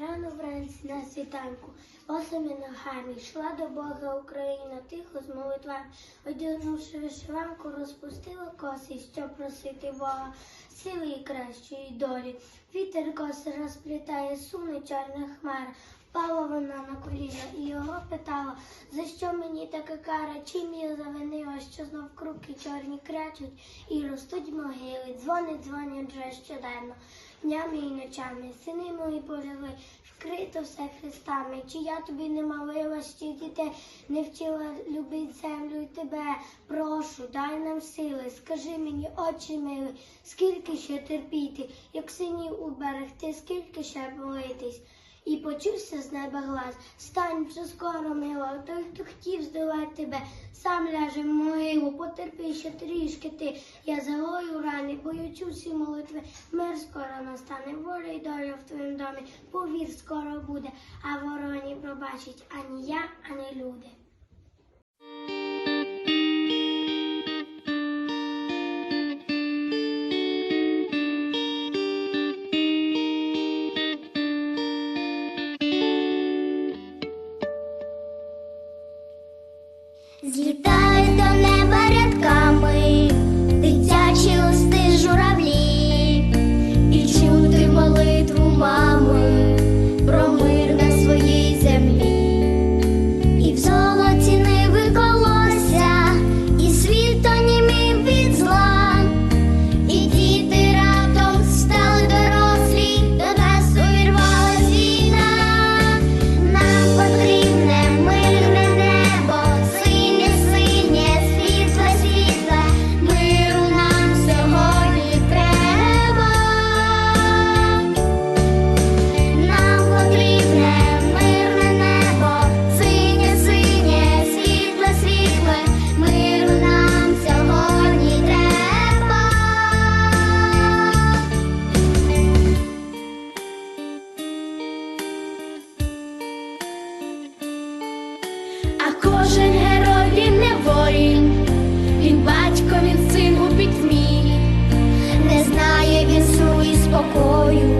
Рано вранці на світанку, босими ногами йшла до Бога Україна, тихо з молитвами, одягнувши вишиванку, розпустила коси, щоб просити Бога, сили і кращої долі. Вітер коси розплітає, суне чорна хмара. Впала вона на коліна і його питала, за що мені така кара, чим я завинила, що знов круки чорні крячуть і ростуть могили, дзвонить, дзвонять вже щоденно, днями і ночами, сини мої полягли, вкрито все хрестами, чи я тобі не молила, ще дітей, не вчила любить землю і тебе, прошу, дай нам сили, скажи мені, очі мили, скільки ще терпіти, як синів уберегти, скільки ще болитись. І почувся з неба глас. Стань вже скоро, мила, той, хто хотів здолати тебе, сам ляже в могилу, потерпи ще трішки ти. Я загою рани, боючу всі молитви. Мир скоро настане, воля й доля в твоїм домі. Повір, скоро буде, а вороні пробачить ані я, ані люди. Кожен герой він не воїн, він батько, він син у пітьмі. Не знає він сну і спокою,